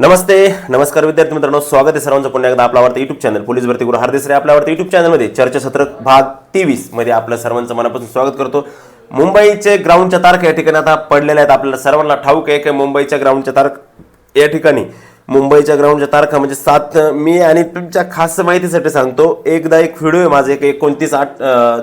नमस्ते नमस्कार विद्यार्थी मित्रांनो स्वागत आहे सर्वांचं पुन्हा एकदा आपला आवडता युट्यूब चॅनल पोलीस भरती गुरु हरदेसरे आपल्या आवडत्या युट्यूब चॅनलमध्ये चर्चासत्र भाग तेवीसमध्ये आपलं सर्वांचं मनापासून स्वागत करतो. मुंबईचे ग्राउंडच्या तारखा या ठिकाणी आता पडलेल्या आहेत. आपल्याला सर्वांना ठाऊक आहे की मुंबईच्या ग्राउंडच्या तारखा या ठिकाणी. मुंबईच्या ग्राउंडच्या तारखा म्हणजे सात मी आणि तुमच्या खास माहितीसाठी सांगतो. एकदा एक व्हिडिओ आहे. माझा एक एकोणतीस आठ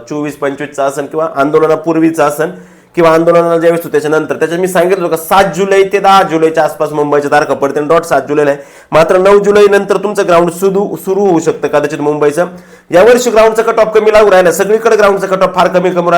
चोवीस पंचवीसचा असन किंवा आंदोलनापूर्वीचा असन किंवा आंदोलनाला ज्यावेळेस होतं त्याच्यानंतर. त्याच्यात मी सांगितलं होतं का सात जुलै ते दहा जुलैच्या आसपास मुंबईच्या तारखा पडते डॉट सात जुलैला आहे. मात्र नऊ जुलै नंतर तुमचं ग्राउंड सुरू सुरू होऊ शकतं कदाचित मुंबईचं. यावर्षी ग्राउंडचा कट ऑफ कमी लागू राहिला सगळीकडे ग्राउंडचा कट ऑफ फार कमी कमी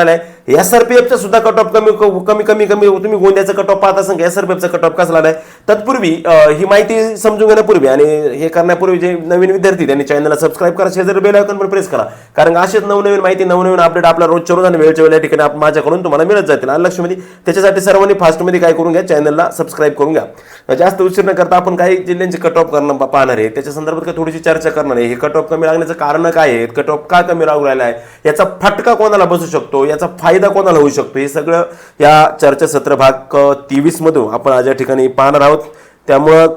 एस आर पी एफचा सुद्धा कट ऑफ कमी कमी कमी कमी तुम्ही गोंद्याचा कट ऑफ पाहत असाल एफचा कट ऑफ कसा नाही? तत्पूर्वी ही माहिती समजून घेण्यापूर्वी आणि हे करण्यापूर्वी जे नवीन विद्यार्थी त्यांनी चॅनलला सबस्क्राईब करा शेजारी बेल आयकॉन पण प्रेस करा. कारण असेच नवनवीन माहिती नवनवीन अपडेट आपला रोजच्या रोज आणि वेळच्या वेळ या ठिकाणी माझ्याकडून तुम्हाला मिळत जातील. आणि लक्षमध्ये त्याच्यासाठी सर्वांनी फास्टमध्ये काय करून घ्या? चॅनलला सबस्क्राईब करून घ्या. जास्त उशीर न करता आपण काही जिल्ह्यांचे कट ऑफ करणं पाहणार आहे. त्याच्या संदर्भात काय थोडीशी चर्चा करणार आहे. हे कट ऑफ कमी लागण्याचं कारण काय आहे कट ऑफ का कमी लागू राहिला आहे? याचा फटका कोणाला बसू शकतो? याचा फायदा कोणाला होऊ शकतो? हे सगळं या चर्चासत्र भाग तेवीसमधून आपण आज या ठिकाणी पाहणार आहोत. त्यामुळं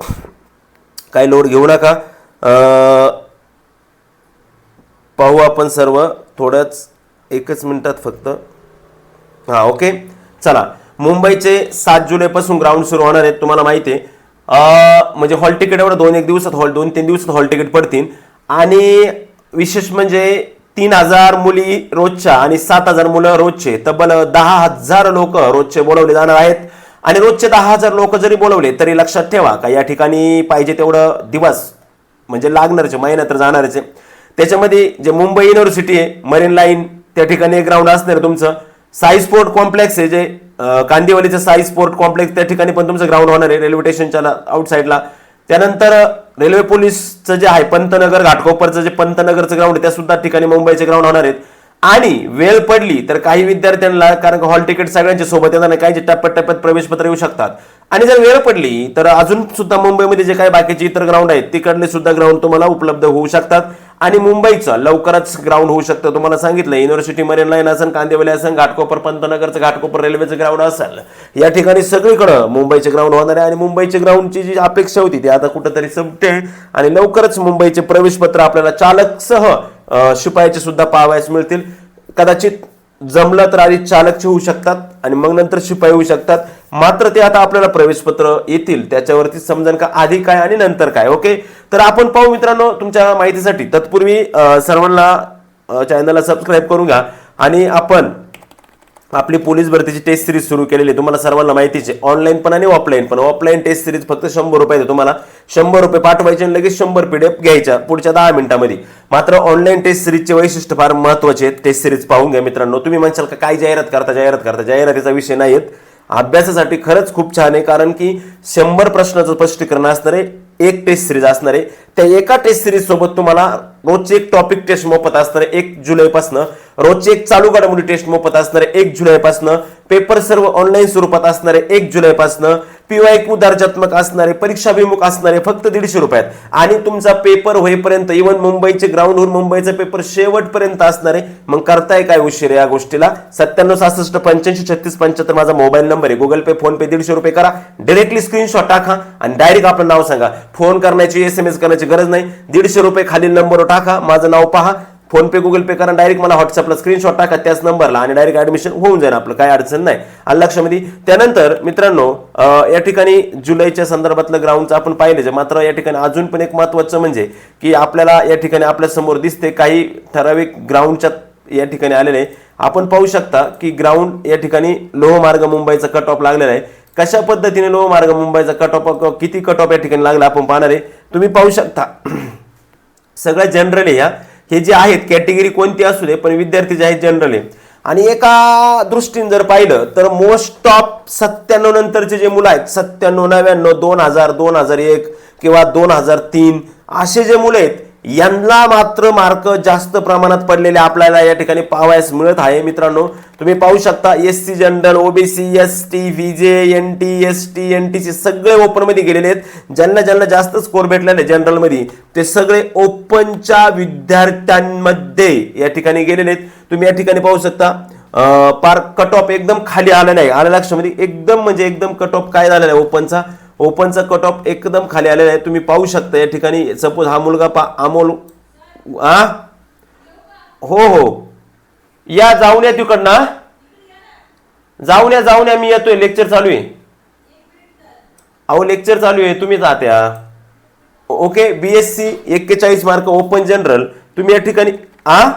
काही लोड घेऊ नका. पाहू आपण सर्व. थोड्याच एकच मिनिटात फक्त. हा ओके. चला. मुंबईचे सात जुलैपासून ग्राउंड सुरू होणार आहेत तुम्हाला माहिती आहे. म्हणजे हॉल तिकीट एवढं दोन एक दिवसात हॉल दोन तीन दिवसात हॉल तिकीट पडतील. आणि विशेष म्हणजे तीन हजार मुली रोजच्या आणि सात हजार मुलं रोजचे. तब्बल दहा हजार लोक रोजचे बोलवले जाणार आहेत. आणि रोजचे दहा हजार लोक जरी बोलवले तरी लक्षात ठेवा का या ठिकाणी पाहिजे तेवढं दिवस म्हणजे लागणारचे महिन्यात तर जाणारच. आहे त्याच्यामध्ये जे मुंबई युनिव्हर्सिटी आहे मरीन लाईन त्या ठिकाणी एक ग्राउंड असणार तुमचं. साई स्पोर्ट कॉम्प्लेक्स आहे जे कांदिवलीचं साई स्पोर्ट कॉम्प्लेक्स त्या ठिकाणी पण तुमचं ग्राउंड होणार आहे रेल्वे स्टेशनच्या आउटसाईडला त्यानंतर रेल्वे पोलीसचं जे आहे पंतनगर घाटकोपरचं जे पंतनगरचं ग्राउंड आहे त्या सुद्धा ठिकाणी मुंबईचे ग्राउंड होणार आहेत. आणि वेळ पडली तर काही विद्यार्थ्यांना कारण हॉल तिकीट सगळ्यांच्या सोबत येताना काही टप्प्यात टप्प्यात प्रवेशपत्र येऊ शकतात. आणि जर वेळ पडली तर अजून सुद्धा मुंबईमध्ये जे काही बाकीचे इतर ग्राउंड आहेत तिकडले सुद्धा ग्राउंड तुम्हाला उपलब्ध होऊ शकतात. आणि मुंबईचं लवकरच ग्राउंड होऊ शकतं. तुम्हाला सांगितलं युनिव्हर्सिटी मरीन लाईन असेल कांदिवली असेल घाटकोपर पंतनगरचं घाटकोपर रेल्वेचं ग्राउंड असेल. या ठिकाणी सगळीकडं मुंबईचे ग्राउंड होणार आहे आणि मुंबईचे ग्राउंडची जी अपेक्षा होती ती आता कुठंतरी संपते आणि लवकरच मुंबईचे प्रवेशपत्र आपल्याला चालकसह शिपायाचे सुद्धा पाहावयास मिळतील. कदाचित जमलं तर आधी चालकचे होऊ शकतात आणि मग नंतर शिपाई होऊ शकतात. मात्र ते आता आपल्याला प्रवेशपत्र येतील त्याच्यावरती समजन का आधी काय आणि नंतर काय ओके? तर आपण पाहू मित्रांनो तुमच्या माहितीसाठी. तत्पूर्वी सर्वांना चॅनलला सबस्क्राईब करून घ्या आणि आपण आपली पोलीस भरतीची टेस्ट सिरीज सुरू केलेली आहे. तुम्हाला सर्वांना माहितीच आहे ऑनलाईन पण आणि ऑफलाईन पण. ऑफलाईन टेस्ट सिरीज फक्त शंभर रुपये तुम्हाला. शंभर रुपये पाठवायचे आणि लगेच शंभर पीडीएफ घ्यायच्या पुढच्या दहा मिनिटांमध्ये. मात्र ऑनलाईन टेस्ट सिरीजचे वैशिष्ट्य फार महत्त्वाचे आहेत. टेस्ट सिरीज पाहून घ्या मित्रांनो. तुम्ही म्हणशाल का काय जाहिरात करता जाहिरात करता? जाहिरातीचा विषय नाही आहेत अभ्यासासाठी खरंच खूप छान आहे कारण की शंभर प्रश्नाचं स्पष्टीकरण असणार आहे एक टेस्ट सिरीज असणार आहे त्या एका टेस्ट सिरीज सोबत तुम्हाला रोजची एक टॉपिक टेस्ट मोफत असणार आहे एक जुलैपासनं रोजची एक चालू घडामोडी टेस्ट मोफत असणार आहे एक जुलैपासनं पेपर सर्व ऑनलाईन स्वरूपात असणार आहे एक जुलैपासनं पीवायक्यू दर्जात्मक असणारे परीक्षाभिमुख असणारे फक्त दीडशे रुपयात. आणि तुमचा पेपर होईपर्यंत इव्हन मुंबईचे ग्राउंडवरून मुंबईचा पेपर शेवटपर्यंत असणार आहे मग करताय काय उशीर या गोष्टीला? सत्त्याण्णव सहासष्ट पंच्याऐंशी छत्तीस पंच्याहत्तर माझा मोबाईल नंबर आहे. गुगल पे फोन पे दीडशे रुपये करा. डिरेक्टली स्क्रीनशॉट टाका आणि डायरेक्ट आपलं नाव सांगा. फोन करण्याची एस एम एस करण्याची गरज नाही. दीडशे रुपये खालील नंबरवर टाका माझं नाव पहा. फोन पे गुगल पे करा डायरेक्ट मला व्हॉट्सअपला स्क्रीनशॉट टाका त्याच नंबरला आणि डायरेक्ट ऍडमिशन होऊन जाईल आपलं काय अडचण नाही. आणि लक्षामध्ये त्यानंतर मित्रांनो या ठिकाणी जुलैच्या संदर्भातलं ग्राउंडचं आपण पाहिलं जे मात्र या ठिकाणी अजून पण एक महत्वाचं म्हणजे की आपल्याला या ठिकाणी आपल्यासमोर दिसते काही ठराविक ग्राउंडच्या या ठिकाणी आलेले. आहे आपण पाहू शकता की ग्राउंड या ठिकाणी लोहमार्ग मुंबईचा कट ऑफ लागलेला आहे. कशा पद्धतीने लोहमार्ग मुंबईचा कट ऑफ किती कट ऑफ या ठिकाणी लागला आपण पाहणार आहे. तुम्ही पाहू शकता. सगळं जनरल आहे या. हे जे आहेत कॅटेगरी कोणती असू दे पण विद्यार्थी जे आहेत जनरल आहे. आणि एका दृष्टीने जर पाहिलं तर मोस्ट ऑफ सत्त्याण्णव नंतरचे जे मुलं आहेत सत्त्याण्णव नव्याण्णव दोन हजार दोन हजार एक किंवा दोन हजार तीन असे जे मुलं आहेत यांना मात्र मार्क जास्त प्रमाणात पडलेले आपल्याला या ठिकाणी पाहावयास मिळत आहे. मित्रांनो तुम्ही पाहू शकता S C general OBC S T V J N T S T N T C सगळे ओपनमध्ये गेलेले आहेत. ज्यांना ज्यांना जास्त स्कोर भेटलेले जनरलमध्ये ते सगळे ओपनच्या विद्यार्थ्यांमध्ये या ठिकाणी गेलेले आहेत. तुम्ही या ठिकाणी पाहू शकता पार कट ऑफ एकदम खाली आलेला आहे आल्या लक्षामध्ये एकदम म्हणजे एकदम कट ऑफ काय झालेला आहे ओपनचा ओपनचा कट ऑफ एकदम खाली आलेला आहे. तुम्ही पाहू शकता या ठिकाणी. सपोज हा मुलगा पा अमोल आ? हो हो. या जाऊन या तिकडनं जाऊन या जाऊन या मी येतोय. लेक्चर चालू आहे. अहो लेक्चर चालू आहे. तुम्ही जात्या ओके बी ओके सी एक्केचाळीस मार्क ओपन जनरल तुम्ही या ठिकाणी आ?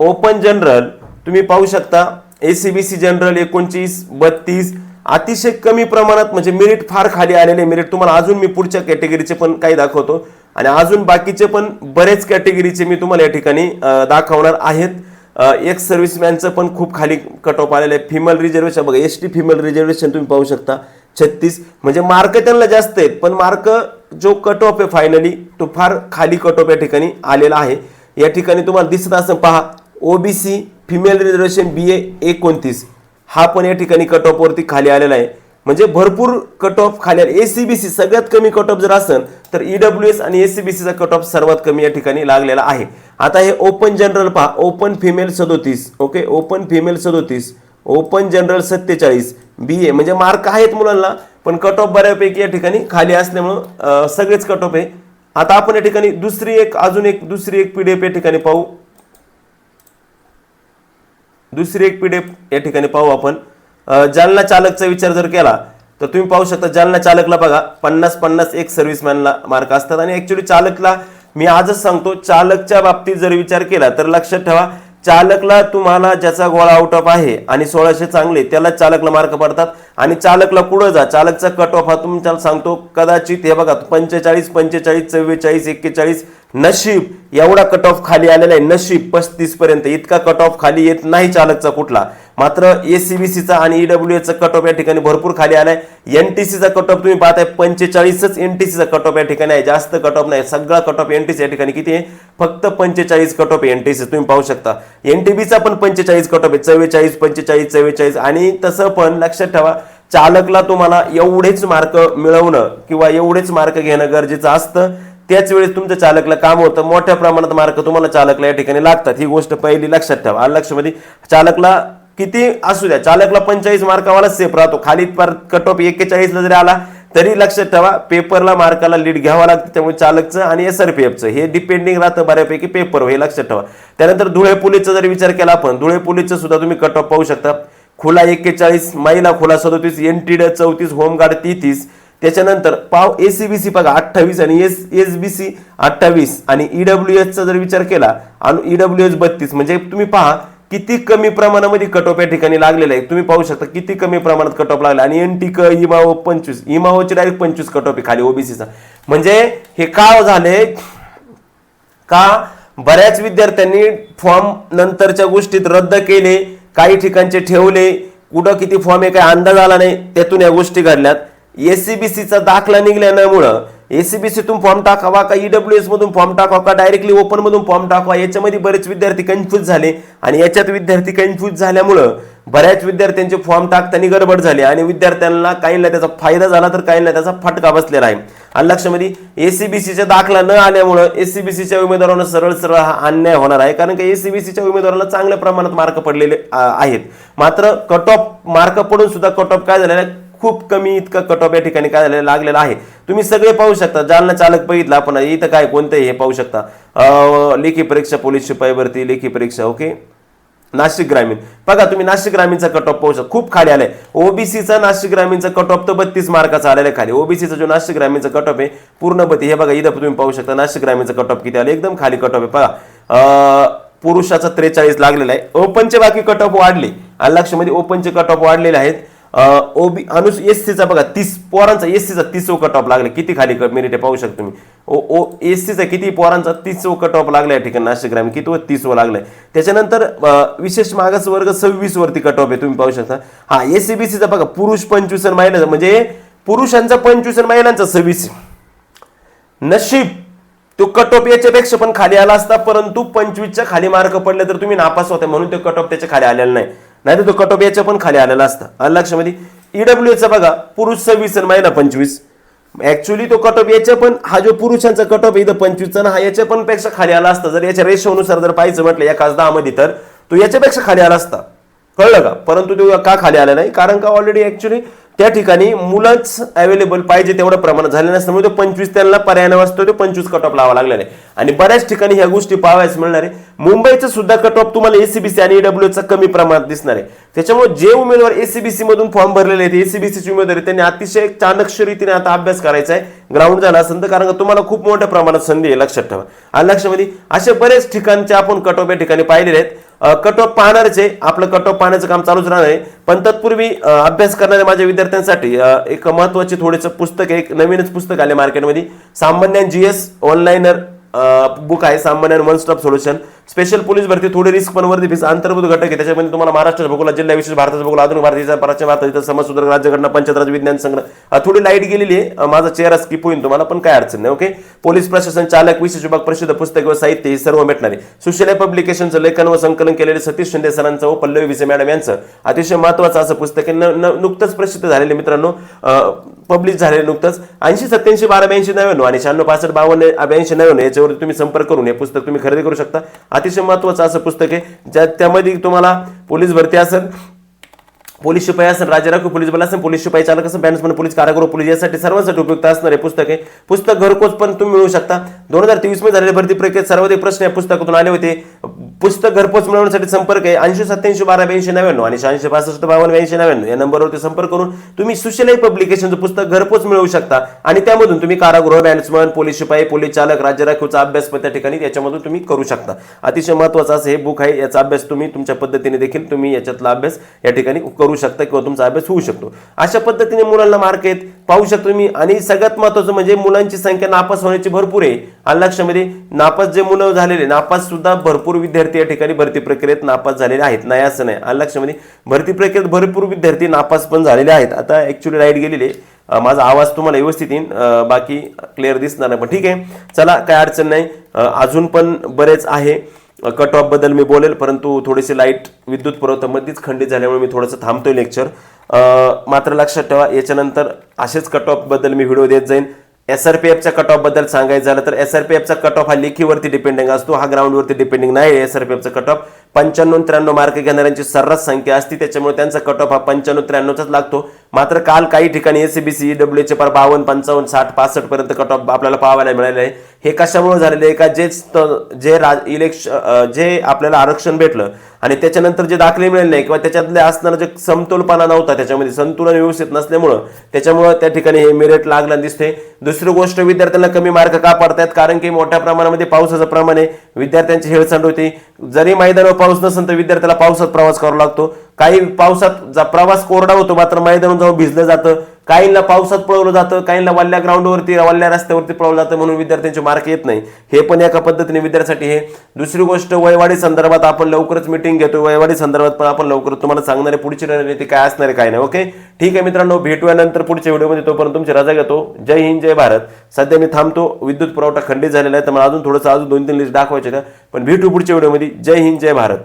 ओपन जनरल तुम्ही पाहू शकता. A C B C general एकोणतीस बत्तीस अतिशय कमी प्रमाणात म्हणजे मेरिट फार खाली आलेले मेरिट तुम्हाला अजून मी पुढच्या कॅटेगरीचे पण काही दाखवतो. आणि अजून बाकीचे पण बरेच कॅटेगरीचे मी तुम्हाला या ठिकाणी दाखवणार आहेत. एक सर्व्हिसमॅनचं पण खूप खाली कट ऑफ आलेलं आहे. फिमेल रिझर्वेशन बघा एस टी फिमेल रिझर्वेशन तुम्ही पाहू शकता. छत्तीस. म्हणजे मार्क त्यांना जास्त आहेत पण मार्क जो कट ऑफ आहे फायनली तो फार खाली कट ऑफ या ठिकाणी आलेला आहे. या ठिकाणी तुम्हाला दिसत असं पहा OBC female reservation B A एकोणतीस. हा पण या ठिकाणी कट ऑफवरती खाली आलेला आहे. म्हणजे भरपूर कट ऑफ खाली आले एसीबीसी सगळ्यात कमी कट ऑफ जर असेल तर ईडब्ल्यू एस आणि एसीबीसीचा कट ऑफ सर्वात कमी या ठिकाणी लागलेला आहे. आता हे ओपन जनरल पहा. ओपन फिमेल सदोतीस. ओके ओपन फिमेल सदोतीस. ओपन जनरल सत्तेचाळीस. बी ए म्हणजे मार्क आहेत मुलांना पण कट ऑफ बऱ्यापैकी या ठिकाणी खाली असल्यामुळं सगळेच कट ऑफ आहे. आता आपण या ठिकाणी दुसरी एक अजून एक दुसरी एक पी डी एफ या ठिकाणी पाहू. दुसरी एक पिढी या ठिकाणी पाहू आपण. जालना चालकचा विचार जर केला तर तुम्ही पाहू शकता जालना चालकला बघा पन्नास पन्नास एक सर्व्हिसमॅनला मार्क असतात. आणि ऍक्च्युली चालकला मी आजच सांगतो चालकच्या बाबतीत जर विचार केला तर लक्षात ठेवा चालकला तुम्हाला ज्याचा गोळा आउट ऑफ आहे आणि सोळाशे चांगले त्याला चालकला मार्क पडतात. आणि चालकला पुढं जा चालकचा कट ऑफ हा तुमच्याला सांगतो कदाचित हे बघा पंचेचाळीस पंचेचाळीस चव्वेचाळीस एक्केचाळीस नशीब एवढा कट ऑफ खाली आलेला आहे. नशीब पस्तीस पर्यंत. इतका कट ऑफ खाली येत नाही चालकचा कुठला. मात्र एसीबीसीचा आणि ईडब्ल्यू एचा कट ऑफ या ठिकाणी भरपूर खाली आलाय. एनटीसीचा कट ऑफ तुम्ही पाहताय पंचेचाळीसच एनटीसीचा कट ऑफ या ठिकाणी आहे. जास्त कट ऑफ नाही. सगळा कट ऑफ एनटीसी या ठिकाणी किती आहे? फक्त पंचेचाळीस कट ऑफ एनटीसी तुम्ही पाहू शकता. एनटीबीचा पण पंचेचाळीस कट ऑफ आहे. चव्वेचाळीस पंचेचाळीस चव्वेचाळीस आणि तसं पण लक्षात ठेवा चालकला तुम्हाला एवढेच मार्क मिळवणं किंवा एवढेच मार्क घेणं गरजेचं असतं. त्याच वेळेस तुमच्या चालकला काम होतं. मोठ्या प्रमाणात मार्क तुम्हाला चालकला या ठिकाणी लागतात. ही गोष्ट पहिली लक्षात ठेवा. आलं लक्षामध्ये चालकला किती असू द्या चालकला पंचेचाळीस मार्कावाला सेफ राहतो. खाली पर कट ऑफ एक्केचाळीसला जरी आला तरी लक्षात ठेवा पेपरला मार्काला लीड घ्यावा लागतं. त्यामुळे चालकचं आणि एस आर पी एफचं हे डिपेंडिंग राहतं बऱ्यापैकी पेपर हे लक्षात ठेवा. त्यानंतर धुळे पोलीसचा जर विचार केला आपण धुळे पोलीसचं सुद्धा तुम्ही कट ऑफ पाहू शकता. खुला एक्केचाळीस महिला खुला सदोतीस एनटीड चौतीस होमगार्ड तेहतीस त्याच्यानंतर पाव एसीबीसी बघा अठ्ठावीस आणि एस एस बी सी अठ्ठावीस. आणि ईडब्ल्यू एसचा जर विचार केला आणि ईडब्ल्यू एस बत्तीस म्हणजे तुम्ही पहा किती कमी प्रमाणामध्ये कट ऑफ या ठिकाणी लागलेला आहे. तुम्ही पाहू शकता किती कमी प्रमाणात कट ऑफ लागला. आणि एन टी क इमाओ पंचवीस. इमाओचे डायरेक्ट पंचवीस कट ऑफ आहे खाली ओबीसीचा म्हणजे हे का झाले? का बऱ्याच विद्यार्थ्यांनी फॉर्म नंतरच्या गोष्टीत रद्द केले काही ठिकाणचे ठेवले कुठं किती फॉर्म आहे काय अंदाज आला नाही त्यातून या गोष्टी घडल्यात. एसीबीसीचा दाखला निघल्यामुळं एसीबीसीतून फॉर्म टाकावा का ईडब्ल्यू एस मधून फॉर्म टाकावा का डायरेक्टली ओपन मधून फॉर्म टाकावा? याच्यामध्ये बरेच विद्यार्थी कन्फ्यूज झाले आणि याच्यात विद्यार्थी कन्फ्यूज झाल्यामुळं बऱ्याच विद्यार्थ्यांचे फॉर्म टाकताना गडबड झाली आणि विद्यार्थ्यांना काहींना त्याचा फायदा झाला तर काहींना त्याचा फटका बसलेला आहे. आणि लक्षामध्ये एसीबीसीचा दाखला न आल्यामुळं एसीबीसीच्या उमेदवारांना सरळ सरळ हा अन्याय होणार आहे. कारण की एसीबीसीच्या उमेदवारांना चांगल्या प्रमाणात मार्क पडलेले आहेत. मात्र कट ऑफ मार्क पडून सुद्धा कट ऑफ काय झालेला आहे? खूप कमी इतका कट ऑफ या ठिकाणी काय झालेला लागलेला आहे. तुम्ही सगळे पाहू शकता जालना चालक बघितला आपण इथं काय कोणतंही हे पाहू शकता. लेखी परीक्षा पोलीस शिपाईवरती लेखी परीक्षा ओके? नाशिक ग्रामीण. बघा तुम्ही नाशिक ग्रामीणचा कट ऑफ पाहू शकता. खूप खाली आलाय. ओबीसीचा नाशिक ग्रामीणचा कट ऑफ तर बत्तीस मार्काचा आलेला आहे खाली. ओबीसीचा जो नाशिक ग्रामीणचा कट ऑफ आहे पूर्ण बत्ती हे बघा इथं तुम्ही पाहू शकता नाशिक ग्रामीणचा कट ऑफ किती आले? एकदम खाली कट ऑफ आहे. बघा पुरुषाचा त्रेचाळीस लागलेला आहे. ओपनचे बाकी कट ऑफ वाढले. आणि लक्षमध्ये ओपनचे कट ऑफ वाढलेले आहेत. ओबी अनुस एस सीचा बघा तीस पोरांचा एस सीचा तीस कट ऑफ लागला. किती खाली मेरिट आहे पाहू शकता तुम्ही? ओ ओ एस सीचा किती पोरांचा तीस कट ऑफ लागला या ठिकाणी? नाशिक ग्रामीण किती तीस लागलाय त्याच्यानंतर विशेष मागास वर्ग सव्वीस वरती कट ऑफ आहे. तुम्ही पाहू शकता. हा एसीबीसीचा बघा पुरुष पंचवीस आणि महिला म्हणजे पुरुषांचा पंचवीस महिलांचा सव्वीस. नशीब तो कट ऑफ याच्यापेक्षा पण खाली आला असता परंतु पंचवीसच्या खाली मार्क पडले तर तुम्ही नापास होते म्हणून तो कट ऑफ त्याच्याखाली आलेला नाही. नाही तर तो कट ऑफ याच्या पण खाली आलेला असता. आलं लक्षामध्ये ईडब्ल्यू चा बघा पुरुष सव्वीस आणि महिला पंचवीस. ऍक्च्युली तो कट ऑफ याच्या पण हा जो पुरुषांचा कट ऑफ इथं पंचवीसचा ना हा याच्या पण पेक्षा खाली आला असता. जर याच्या रेशोनुसार जर पाहिजे म्हटलं या खास दहा मध्ये तर तो याच्यापेक्षा खाली आला असता. कळलं का? परंतु तो का खाली आला नाही? कारण का ऑलरेडी ऍक्च्युली त्या ठिकाणी मुलंच अवेलेबल पाहिजे तेवढं प्रमाणात झाले नसल्यामुळे तो पंचवीस त्यांना पर्याय वाचतो तो पंचवीस कट ऑफ लावा लागलेला आहे. आणि बऱ्याच ठिकाणी ह्या गोष्टी पाहावयास मिळणार आहे. मुंबईचं सुद्धा कट ऑफ तुम्हाला एसीबीसी आणि ईडब्ल्यूचा कमी प्रमाणात दिसणार आहे. त्याच्यामुळे जे उमेदवार एसीबीसी मधून फॉर्म भरलेले आहेत एसीबीसीचे उमेदवार त्यांनी अतिशय चाणक्ष रीतीने आता अभ्यास करायचा आहे. ग्राउंड झाला असेल तर कारण तुम्हाला खूप मोठ्या प्रमाणात संधी आहे लक्षात ठेवा. आणि लक्षामध्ये असे बरेच ठिकाणचे आपण कट ऑफ या ठिकाणी पाहिलेले आहेत. कट ऑफ पाहणारच आहे. आपलं कट ऑफ पाहण्याचं काम चालूच राहणार आहे. पण तत्पूर्वी अभ्यास करणाऱ्या माझ्या विद्यार्थ्यांसाठी एक महत्त्वाचे थोडेसं पुस्तक आहे. एक नवीनच पुस्तक आले मार्केटमध्ये सामान्य जीएस ऑनलाईनर बुक आहे. सामान्य one stop solution special police भरती थोडी रिस्क पण वरती फीस अंतर्भूत घटक आहे. त्याच्यामध्ये तुम्हाला महाराष्ट्राचा भूगोल जिल्हा विशेष भारताचा भूगोल आधुनिक भारतीय प्राचीन भारताचा समाज सुधारक राज्यघटना पंचायत विज्ञान संग्रह थोडी लाइट गेलेली आहे. माझा चेहरा स्किप होईल तुम्हाला पण काय अडचण नाही ओके पोलीस प्रशासन चालक विशेष विभाग प्रसिद्ध पुस्तक व साहित्य हे सर्व भेटणार आहे. सुशेल्या पब्लिकेशनचं लेखन व संकलन केलेले सतीश शिंदे सरांचं व पल्लवी विसे मॅडम यांचं अतिशय महत्वाचं असं पुस्तक आहे. न- नुकतंच प्रसिद्ध झालेले मित्रांनो पब्लिश झालेले नुकतंच ऐंशी सत्याऐंशी बारा ब्याऐंशी नव्याण्णव आणि शहाण्णव पासष्ट बावन्न ब्याऐंशी नव्याण्णव याच्यावर तुम्ही संपर्क करून हे पुस्तक तुम्ही खरेदी करू शकता. अतिशय महत्वाचं असं पुस्तक आहे. ज्या त्यामध्ये तुम्हाला पोलीस भरती असेल पोलीस शिपाई असेल राज्य राखीव पोलीस बल असेल पोलीस शिपाई चालक असेल बॅट्समन पोलीस कारागृह पोलीस यासाठी सर्वांसाठी उपयुक्त असणारे पुस्तक आहे. पुस्तक घरकोच पण तुम्ही मिळवू शकता. दोन हजार तेवीसमध्ये झालेल्या भरती प्रक्रियेत सर्वाधिक प्रश्न या पुस्तकातून आले होते. पुस्तक घरपोच मिळवण्यासाठी संपर्क आहे. ऐंशी सत्याऐंशी बारा ब्याऐंशी नव्याण्णव आणि शहाऐंशी पासष्ट बावन्न ब्याऐंशी नव्याण्णव या नंबरवरती संपर्क करून तुम्ही सुशलाई पब्लिकेशनचं पुस्तक घरपोच मिळवू शकता. आणि त्यामधून तुम्ही कारागृह बॅट्समन पोलीस शिपाई पोलीस चालक राज्य राखीवचा अभ्यास पण त्या ठिकाणी याच्यामधून तुम्ही करू शकता. अतिशय महत्वाचं असं हे बुक आहे. याचा अभ्यास तुम्ही तुमच्या पद्धतीने देखील तुम्ही याच्यातला अभ्यास या ठिकाणी करू शकता किंवा तुमचा अभ्यास होऊ शकतो. अशा पद्धतीने मुलांना मार्क आहेत. पाहू शकतो तुम्ही आणि सगळ्यात महत्वाचं म्हणजे मुलांची संख्या नापास होण्याची भरपूर आहे. आणि लक्षामध्ये नापास जे मुलं झालेले नापास सुद्धा भरपूर विद्यार्थी या ठिकाणी भरती प्रक्रियेत नापास झालेले आहेत. नाही असं नाही. आणि लक्षामध्ये भरती प्रक्रियेत भरपूर विद्यार्थी नापास पण झालेले आहेत. आता ऍक्च्युली लाइट गेलेली आहे. माझा आवाज तुम्हाला व्यवस्थित येईल बाकी क्लिअर दिसणार नाही पण ठीक आहे. चला काय अडचण नाही. अजून पण बरेच आहे. कट ऑफबद्दल मी बोलेल परंतु थोडीशी लाइट विद्युत पुरवठा मध्येच खंडित झाल्यामुळे मी थोडंसं थांबतोय लेक्चर मात्र लक्षात ठेवा याच्यानंतर असेच कट ऑफबद्दल मी व्हिडिओ देत जाईन. एस आर पी एफच्या कट ऑफबद्दल सांगायचं झालं तर एस आर पी एफचा कट ऑफ हा लेखीवरती डिपेंडिंग असतो हा ग्राउंडवरती डिपेंडिंग नाही एस आर पी एफचा कट ऑफ पंच्याण्णव त्र्याण्णव मार्क घेणाऱ्यांची सर्रास संख्या असते त्याच्यामुळे त्यांचा कट ऑफ हा पंच्याण्णव त्र्याण्णवचाच लागतो. मात्र काल काही ठिकाणी एसीबीसी डब्ल्यू एच पार बावन्न पंचावन्न साठ पासष्ट पर्यंत कट ऑफ आपल्याला पाहायला मिळाले आहे. हे कशामुळे झालेले आहे? का जे जे इलेक्शन जे आपल्याला आरक्षण भेटलं आणि त्याच्यानंतर जे दाखले मिळाले नाही किंवा त्याच्यातले असणारा जे समतोलपणा नव्हता त्याच्यामध्ये संतुलन व्यवस्थित नसल्यामुळं त्याच्यामुळं त्या ठिकाणी हे मेरिट लागला दिसते दुसरी गोष्ट विद्यार्थ्यांना कमी मार्क का पडतायत? कारण की मोठ्या प्रमाणामध्ये पावसाचं प्रमाण आहे. विद्यार्थ्यांची हेळसांड होती. जरी मैदानावर पाऊस नसेल तर विद्यार्थ्याला पावसात प्रवास करावा लागतो. काही पावसात जा- प्रवास कोरडा होतो मात्र मैदानावर जाऊन भिजलं जातं. काहींना पावसात पळवलं जातं काहींना वल्ल्या ग्राउंडवरती वल्ल्या रस्त्यावरती पळवलं जातं म्हणून विद्यार्थ्यांचे मार्क येत नाही. हे पण एका पद्धतीने विद्यार्थ्यांसाठी हे. दुसरी गोष्ट वयवाढी संदर्भात आपण लवकरच मिटिंग घेतो वयवाढी संदर्भात पण आपण लवकर तुम्हाला सांगणार आहे पुढची रणनीती काय असणार आहे काय नाही ओके ठीक आहे मित्रांनो भेटूया नंतर पुढच्या व्हिडिओमध्ये. तोपर्यंत तुमची रजा घेतो. जय हिंद जय भारत. सध्या मी थांबतो. विद्युत पुरवठा खंडित झालेला आहे तर मला अजून थोडंसं अजून दोन तीन लिस्ट दाखवायचे पण भेटू पुढच्या व्हिडिओमध्ये. जय हिंद जय भारत.